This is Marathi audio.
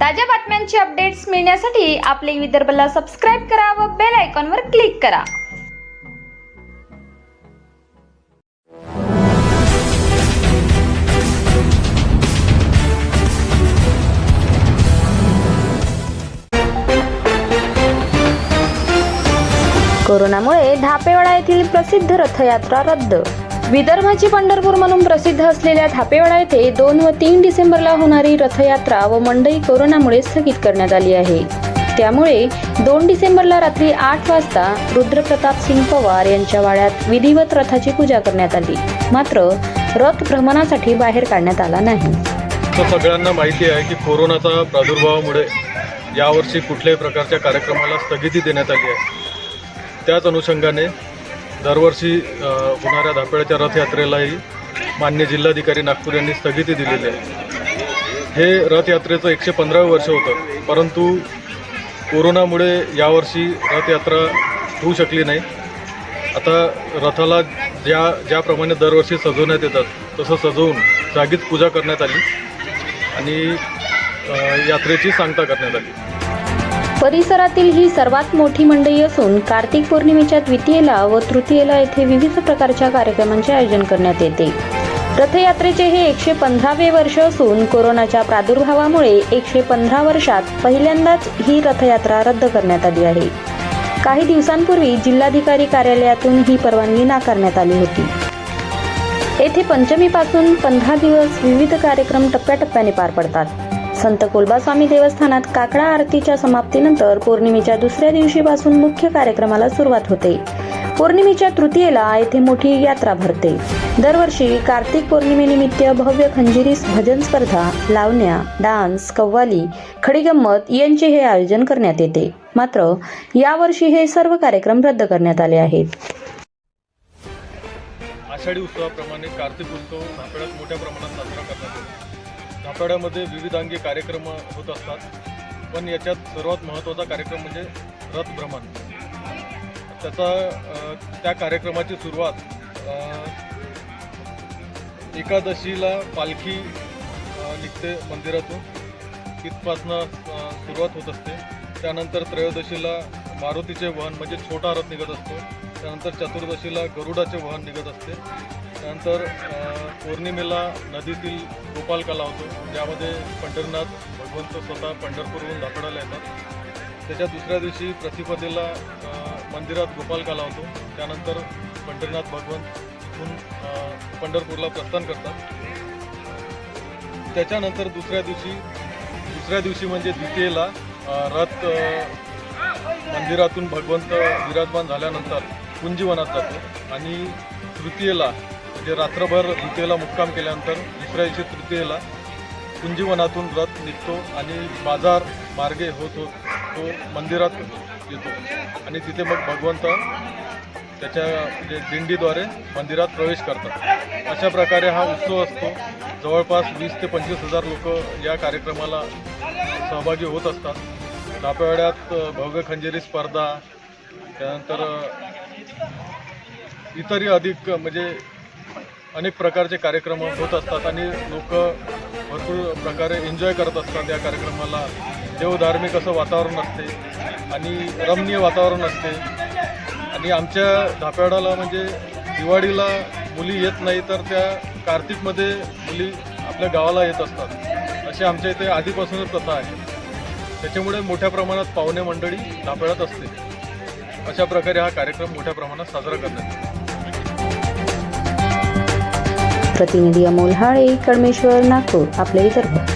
ताज्या बातम्यांचे अपडेट्स मिळण्यासाठी आपले विदर्भला सबस्क्राईब करा व बेल आयकॉनवर क्लिक करा. कोरोनामुळे धापेवाडा येथील प्रसिद्ध रथयात्रा रद्द विदर्भाची पंढरपूर म्हणून प्रसिद्ध असलेल्या थापेवाडा येथे दोन व तीन डिसेंबरला होणारी रथयात्रा व मंडई कोरोनामुळे स्थगित करण्यात आली आहे. त्यामुळे दोन डिसेंबरला रात्री आठ वाजता रुद्रप्रताप सिंग पवार यांच्या वाड्यात विधिवत रथाची पूजा करण्यात आली. मात्र रथ भ्रमणासाठी बाहेर काढण्यात आला नाही. सगळ्यांना माहिती आहे की कोरोनाचा प्रादुर्भावामुळे यावर्षी कुठल्याही प्रकारच्या कार्यक्रमाला स्थगिती देण्यात आली आहे. त्याच अनुषंगाने दरवर्षी होणाऱ्या धापेळ्याच्या रथयात्रेलाही मान्य जिल्हाधिकारी नागपूर यांनी स्थगिती दिलेली आहे. हे रथयात्रेचं एकशे पंधरावं वर्ष होतं. परंतु कोरोनामुळे यावर्षी रथयात्रा होऊ शकली नाही. आता रथाला ज्या ज्याप्रमाणे दरवर्षी सजवण्यात येतात तसं सजवून जागीच पूजा करण्यात आली आणि यात्रेची सांगता करण्यात आली. परिसरातील ही सर्वात मोठी मंडई असून कार्तिक पौर्णिमेच्या द्वितीयेला व तृतीयेला येथे विविध प्रकारच्या कार्यक्रमांचे आयोजन करण्यात येते. रथयात्रेचे हे एकशे पंधरावे वर्ष असून कोरोनाच्या प्रादुर्भावामुळे एकशे पंधरा वर्षात पहिल्यांदाच ही रथयात्रा रद्द करण्यात आली आहे. काही दिवसांपूर्वी जिल्हाधिकारी कार्यालयातून ही परवानगी नाकारण्यात आली होती. येथे पंचमीपासून पंधरा दिवस विविध कार्यक्रम टप्प्याटप्प्याने पार पडतात. संत कोलबास्वामी देवस्थानात काकडा आरतीच्या समाप्तीनंतर पौर्णिमेच्या दुसऱ्या दिवशीपासून मुख्य कार्यक्रमाला सुरुवात होते. पौर्णिमेच्या तृतीयेला येथे मोठी यात्रा भरते. दरवर्षी कार्तिक पौर्णिमेनिमित्त भव्य खंजिरीस भजन स्पर्धा लावण्या डान्स कव्वाली खडीगंमत यांचे हे आयोजन करण्यात येते. मात्र यावर्षी हे सर्व कार्यक्रम रद्द करण्यात आले आहेत. आषाढी उत्सवाप्रमाणे कार्तिक उत्सव मोठ्या प्रमाणात साजरा करण्यात येतो. धापेड्यामध्ये विविधांगी कार्यक्रम होत असतात. पण याच्यात सर्वात महत्त्वाचा कार्यक्रम म्हणजे रथभ्रमण त्याचा त्या कार्यक्रमाची सुरुवात एकादशीला पालखी निघते मंदिरातून. तिथपासनं सुरुवात होत असते. त्यानंतर त्रयोदशीला मारुतीचे वहन म्हणजे छोटा रथ निघत असतो. त्यानंतर चतुर्दशीला गरुडाचे वाहन निघत असते. त्यानंतर पौर्णिमेला नदीतील गोपालकाला होतो ज्यामध्ये पंढरनाथ भगवंत स्वतः पंढरपूरहून धापडायला येतात. त्याच्या दुसऱ्या दिवशी प्रतिपदेला मंदिरात गोपालकाला होतो त्यानंतर पंढरनाथ भगवंत इथून पंढरपूरला प्रस्थान करतात. त्याच्यानंतर दुसऱ्या दिवशी दुसऱ्या दिवशी म्हणजे द्वितीयेला रथ मंदिरातून भगवंत विराजमान झाल्यानंतर कुंजीवनात जातो आणि तृतीयेला म्हणजे रात्रभर द्वितीयेला मुक्काम केल्यानंतर दुसऱ्या दिवशी तृतीयेला कुंजीवनातून रथ निघतो आणि बाजार मार्गे होत होत तो मंदिरात येतो. आणि तिथे मग भगवंत त्याच्या म्हणजे दिंडीद्वारे मंदिरात प्रवेश करतात. अशा प्रकारे हा उत्सव असतो. जवळपास वीस ते पंचवीस हजार लोक या कार्यक्रमाला सहभागी होत असतात. दापेवाड्यात भव्य खंजेरी स्पर्धा त्यानंतर इतरही अधिक म्हणजे अनेक प्रकारचे कार्यक्रम होत असतात आणि लोक भरपूर प्रकारे एन्जॉय करत असतात या कार्यक्रमाला. देवधार्मिक असं वातावरण असते आणि रमणीय वातावरण असते आणि आमच्या धापेवाडाला म्हणजे दिवाळीला मुली येत नाही तर त्या कार्तिकमध्ये मुली आपल्या गावाला येत असतात. अशी आमच्या इथे आधीपासूनच प्रथा आहे. त्याच्यामुळे मोठ्या प्रमाणात पाहुणे मंडळी धापेळात असते. अशा प्रकारे हा कार्यक्रम मोठ्या प्रमाणात साजरा करण्यात प्रतिनिधी अमोल हाळे कडमेश्वर नागपूर आपले विदर्भ.